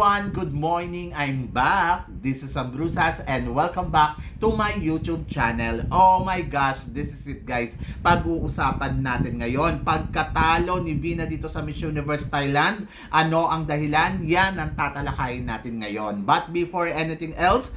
Everyone! Good morning! I'm back! This is Ambrusas and welcome back to my YouTube channel. Oh my gosh, this is it guys. Pag-uusapan natin ngayon, pagkatalo ni Vina dito sa Miss Universe Thailand, ano ang dahilan? Yan ang tatalakayin natin ngayon. But before anything else,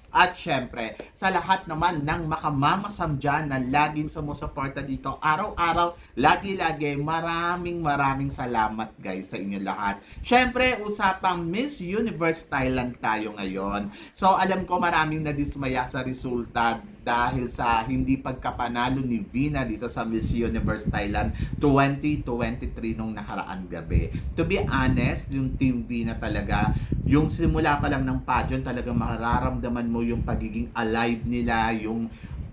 At syempre, sa lahat naman ng makamamasam dyan na laging sumusuporta dito araw-araw, lagi-lagi, maraming maraming salamat guys sa inyo lahat. Syempre, usapang Miss Universe Thailand tayo ngayon. So, alam ko maraming nadismaya sa resulta dahil sa hindi pagkapanalo ni Vina dito sa Miss Universe Thailand 2023 nung nakaraang gabi. To be honest, yung Team Vina talaga, yung simula pa lang ng pageant, talagang mararamdaman mo yung pagiging alive nila, yung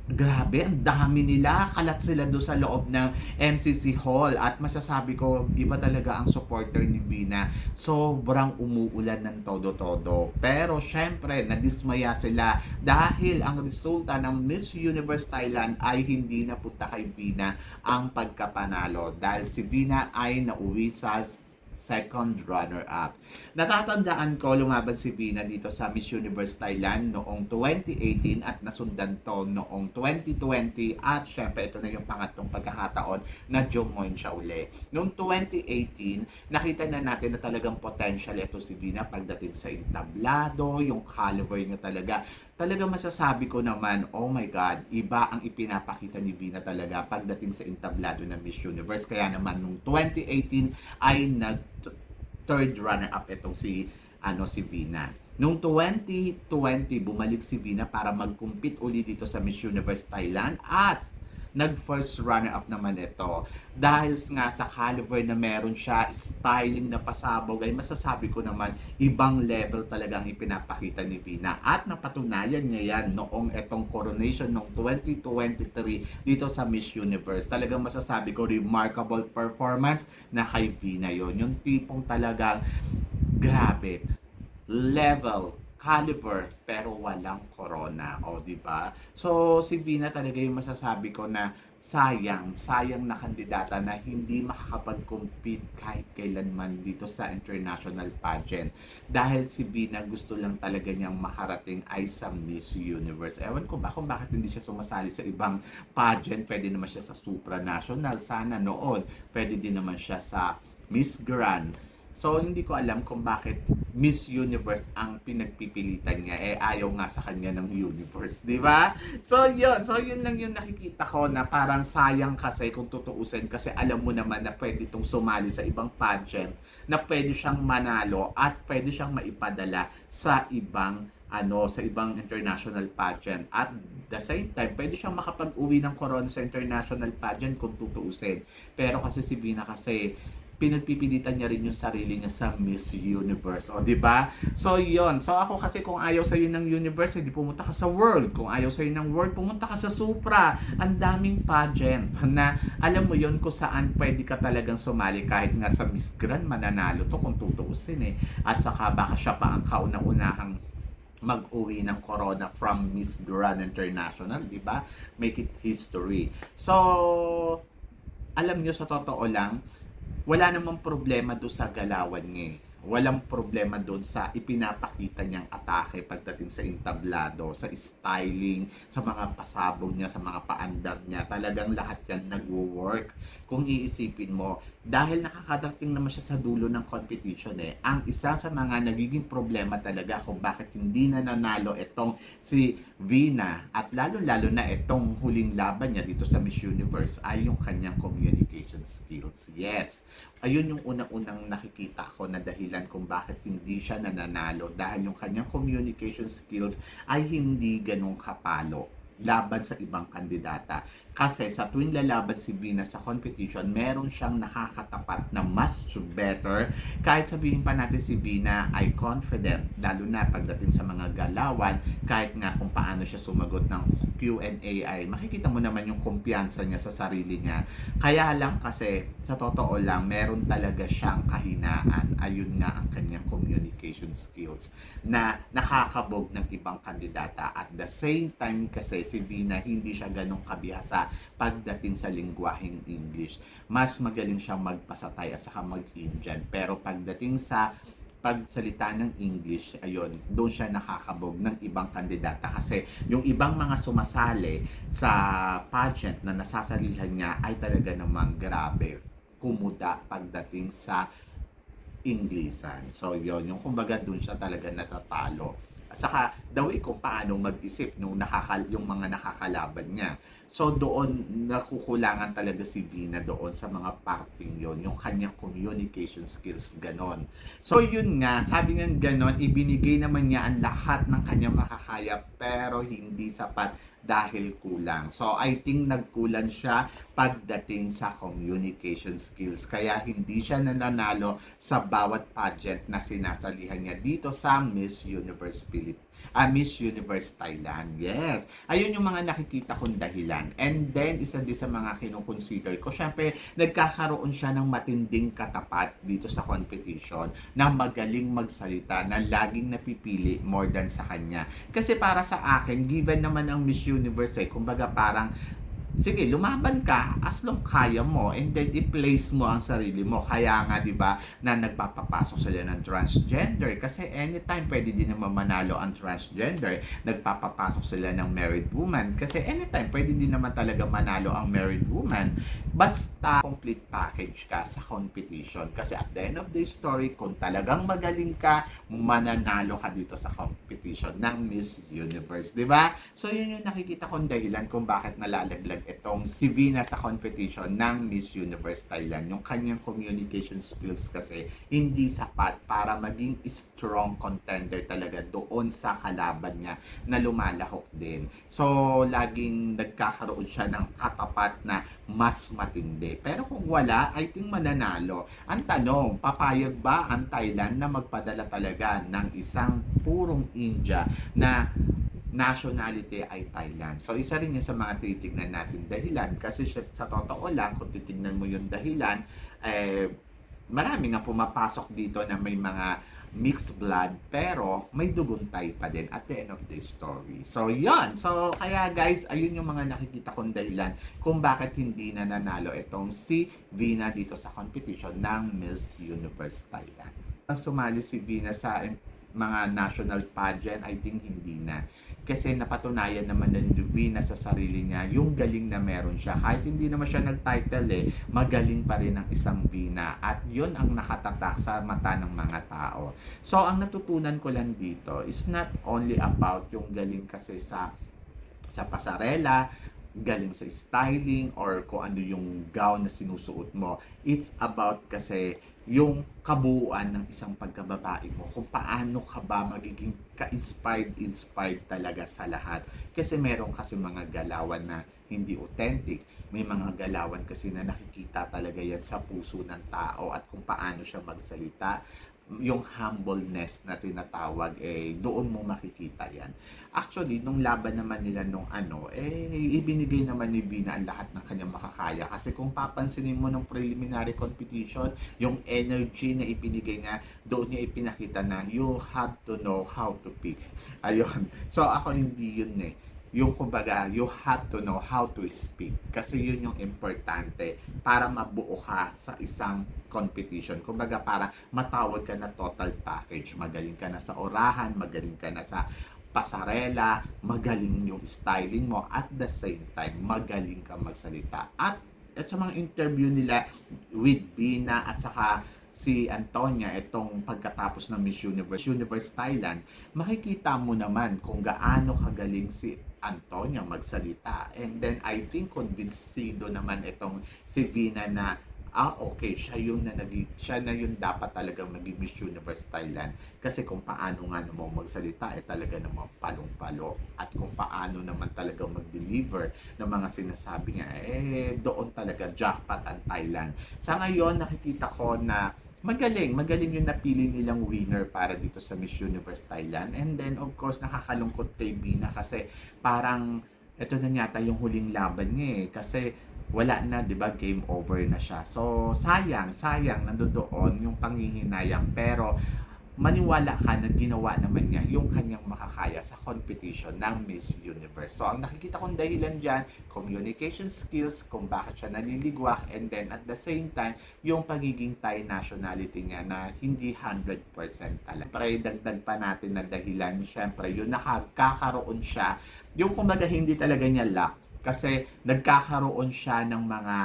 Grabe, ang dami nila. Kalat sila doon sa loob ng MCC Hall. At masasabi ko, iba talaga ang supporter ni Bina. Sobrang umuulan ng todo-todo. Pero syempre, nadismaya sila dahil ang resulta ng Miss Universe Thailand ay hindi napunta kay Bina ang pagkapanalo. Dahil si Bina ay nauwi sa second runner-up. Natatandaan ko lumaban si Vina dito sa Miss Universe Thailand noong 2018 at nasundan to noong 2020 at syempre ito na yung pangatlong pagkakataon na jumoin siya uli. Noong 2018, nakita na natin na talagang potential ito si Vina pagdating sa entablado, yung caliber niya talaga talaga masasabi ko naman, oh my God, iba ang ipinapakita ni Vina talaga pagdating sa entablado ng Miss Universe. Kaya naman nung 2018 ay nag third runner-up itong si ano si Vina. Noong 2020, bumalik si Vina para mag-compete uli dito sa Miss Universe Thailand at nag-first runner-up naman ito. Dahil nga sa caliber na meron siya, styling na pasabog, ay masasabi ko naman, ibang level talaga ang ipinapakita ni Vina. At napatunayan niya yan noong itong coronation noong 2023 dito sa Miss Universe. Talagang masasabi ko, remarkable performance na kay Vina yon Yung tipong talagang grabe, level, caliber pero walang corona. O di ba? So si Vina talaga yung masasabi ko na sayang sayang na kandidata na hindi makakapag-compete kahit kailanman dito sa international pageant. Dahil si Vina gusto lang talaga niyang makarating ay sa Miss Universe. Ewan ko ba kung bakit hindi siya sumasali sa ibang pageant. Pwede naman siya sa supranational. Sana noon pwede din naman siya sa Miss Grand So, hindi ko alam kung bakit Miss Universe ang pinagpipilitan niya. Eh, ayaw nga sa kanya ng universe, di ba? So, yun. So, yun lang yung nakikita ko na parang sayang kasi kung tutuusin kasi alam mo naman na pwede itong sumali sa ibang pageant na pwede siyang manalo at pwede siyang maipadala sa ibang ano sa ibang international pageant at the same time pwede siyang makapag-uwi ng corona sa international pageant kung tutuusin pero kasi si Bina kasi pinagpipilitan niya rin yung sarili niya sa Miss Universe. O, di ba? So, yon So, ako kasi kung ayaw sa'yo ng universe, hindi pumunta ka sa world. Kung ayaw sa'yo ng world, pumunta ka sa supra. Ang daming pageant na alam mo yon kung saan pwede ka talagang sumali kahit nga sa Miss Grand mananalo to kung tutuusin eh. At saka baka siya pa ang kauna-unahang mag-uwi ng corona from Miss Grand International, di ba? Make it history. So, alam nyo sa totoo lang, wala namang problema doon sa galawan niya eh. Walang problema doon sa ipinapakita niyang atake pagdating sa entablado, sa styling, sa mga pasabog niya, sa mga paandar niya. Talagang lahat yan nagwo-work. Kung iisipin mo, dahil nakakadating naman siya sa dulo ng competition eh, ang isa sa mga nagiging problema talaga kung bakit hindi na nanalo itong si Vina at lalo-lalo na itong huling laban niya dito sa Miss Universe ay yung kanyang communication skills. Yes, ayun yung unang-unang nakikita ko na dahilan kung bakit hindi siya nananalo dahil yung kanyang communication skills ay hindi ganong kapalo laban sa ibang kandidata. Kasi sa tuwing lalaban si Venus sa competition, meron siyang nakakatapat na mas better. Kahit sabihin pa natin si Vina ay confident, lalo na pagdating sa mga galawan, kahit nga kung paano siya sumagot ng Q&A ay makikita mo naman yung kumpiyansa niya sa sarili niya. Kaya lang kasi, sa totoo lang, meron talaga siyang kahinaan. Ayun nga ang kanyang communication skills na nakakabog ng ibang kandidata. At the same time kasi si Vina hindi siya ganong kabihasa pagdating sa lingwaheng English. Mas magaling siyang magpasatay at saka mag-Indian. Pero pagdating sa pagsalita ng English, ayun, doon siya nakakabog ng ibang kandidata kasi yung ibang mga sumasali sa pageant na nasasalihan niya ay talaga namang grabe kumuda pagdating sa Inglesan. So yun, yung kumbaga doon siya talaga natatalo. Saka the way kung paano mag-isip nung nakakal yung mga nakakalaban niya. So doon nakukulangan talaga si Vina doon sa mga parting yon yung kanyang communication skills ganon. So yun nga, sabi nga ganon, ibinigay naman niya ang lahat ng kanyang makakaya pero hindi sapat dahil kulang. So I think nagkulang siya pagdating sa communication skills. Kaya hindi siya nananalo sa bawat pageant na sinasalihan niya dito sa Miss Universe Philippines. Ah, Miss Universe Thailand. Yes. Ayun yung mga nakikita kong dahilan. And then, isa din sa mga kinukonsider ko, syempre, nagkakaroon siya ng matinding katapat dito sa competition na magaling magsalita, na laging napipili more than sa kanya. Kasi para sa akin, given naman ang Miss Universe, eh, kumbaga parang sige, lumaban ka as long kaya mo and then i-place mo ang sarili mo. Kaya nga, di ba, na nagpapapasok sila ng transgender kasi anytime pwede din naman manalo ang transgender. Nagpapapasok sila ng married woman kasi anytime pwede din naman talaga manalo ang married woman. Basta complete package ka sa competition. Kasi at the end of the story, kung talagang magaling ka, mananalo ka dito sa competition ng Miss Universe. Di ba? So, yun yung nakikita kong dahilan kung bakit nalalaglag itong si Vina sa competition ng Miss Universe Thailand. Yung kanyang communication skills kasi hindi sapat para maging strong contender talaga doon sa kalaban niya na lumalahok din. So, laging nagkakaroon siya ng katapat na mas matindi. Pero kung wala, I think mananalo. Ang tanong, papayag ba ang Thailand na magpadala talaga ng isang purong India na nationality ay Thailand. So, isa rin yun sa mga titignan natin dahilan. Kasi sa totoo lang, kung titignan mo yung dahilan, eh, marami nga pumapasok dito na may mga mixed blood pero may dugon Thai pa din at the end of the story. So, yon So, kaya guys, ayun yung mga nakikita kong dahilan kung bakit hindi na nanalo itong si Vina dito sa competition ng Miss Universe Thailand. Sumali si Vina sa mga national pageant, I think hindi na. Kasi napatunayan naman ng Vina sa sarili niya yung galing na meron siya. Kahit hindi naman siya nag-title eh, magaling pa rin ang isang Vina. At yun ang nakatatak sa mata ng mga tao. So, ang natutunan ko lang dito is not only about yung galing kasi sa sa pasarela, galing sa styling or kung ano yung gown na sinusuot mo. It's about kasi yung kabuuan ng isang pagkababae mo, kung paano ka ba magiging ka-inspired, inspired talaga sa lahat. Kasi meron kasi mga galawan na hindi authentic. May mga galawan kasi na nakikita talaga yan sa puso ng tao at kung paano siya magsalita yung humbleness na tinatawag eh doon mo makikita yan. Actually, nung laban naman nila nung ano, eh ibinigay naman ni Bina ang lahat ng kanyang makakaya kasi kung papansinin mo nung preliminary competition, yung energy na ibinigay niya, doon niya ipinakita na you have to know how to pick. Ayun. So ako hindi yun eh yung kumbaga, you have to know how to speak. Kasi yun yung importante para mabuo ka sa isang competition. Kumbaga, para matawag ka na total package. Magaling ka na sa orahan, magaling ka na sa pasarela, magaling yung styling mo, at the same time, magaling ka magsalita. At, at sa mga interview nila with Bina at saka si Antonia itong pagkatapos ng Miss Universe, Universe Thailand, makikita mo naman kung gaano kagaling si Antonia magsalita. And then I think convincido naman itong si Vina na ah okay, siya yung na nagi, siya na yung dapat talagang maging Miss Universe Thailand kasi kung paano nga naman magsalita eh talaga namang palong-palo at kung paano naman talaga mag-deliver ng mga sinasabi niya eh doon talaga jackpot ang Thailand. Sa ngayon nakikita ko na magaling, magaling yung napili nilang winner para dito sa Miss Universe Thailand. And then, of course, nakakalungkot kay Bina kasi parang ito na yata yung huling laban niya eh. Kasi wala na, di ba, game over na siya. So, sayang, sayang, nandoon yung panghihinayang. Pero, maniwala ka na ginawa naman niya yung kanyang makakaya sa competition ng Miss Universe. So, ang nakikita kong dahilan dyan, communication skills, kung bakit siya naliligwak, and then at the same time, yung pagiging Thai nationality niya na hindi 100% talaga. Pero dagdag pa natin na dahilan, syempre, yung nakakakaroon siya, yung kumbaga hindi talaga niya luck, kasi nagkakaroon siya ng mga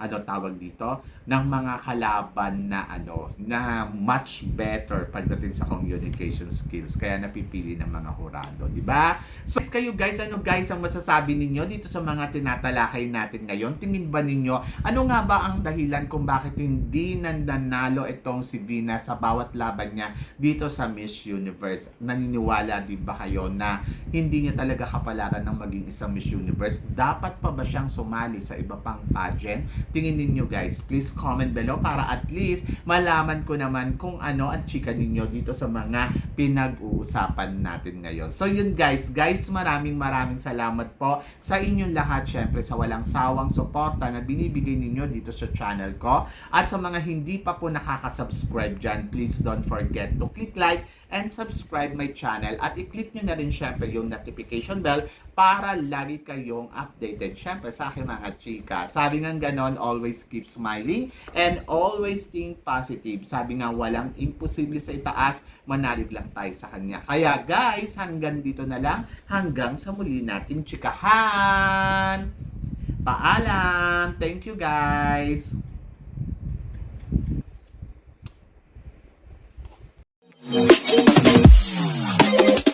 ano tawag dito ng mga kalaban na ano na much better pagdating sa communication skills. Kaya napipili ng mga hurado di ba? So kayo guys ano guys ang masasabi ninyo dito sa mga tinatalakay natin ngayon? Tingin ba ninyo ano nga ba ang dahilan kung bakit hindi nananalo itong si Vina sa bawat laban niya dito sa Miss Universe? Naniniwala di ba kayo na hindi niya talaga kapalaran ng maging isang Miss Universe? Dapat pa ba siyang sumali sa iba pang pageant? Tingin ninyo guys please comment below para at least malaman ko naman kung ano ang chika ninyo dito sa mga pinag-uusapan natin ngayon. So yun guys, guys maraming maraming salamat po sa inyong lahat syempre sa walang sawang suporta na binibigay ninyo dito sa channel ko. At sa mga hindi pa po nakaka-subscribe dyan, please don't forget to click like and subscribe my channel at i-click nyo na rin syempre yung notification bell para lagi kayong updated syempre sa aking mga chika. Sabi nga ganon, always keep smiling and always think positive. Sabi nga walang imposible sa itaas, manalig lang tayo sa kanya. Kaya guys, hanggang dito na lang, hanggang sa muli nating chikahan. Paalam! Thank you guys! あっ!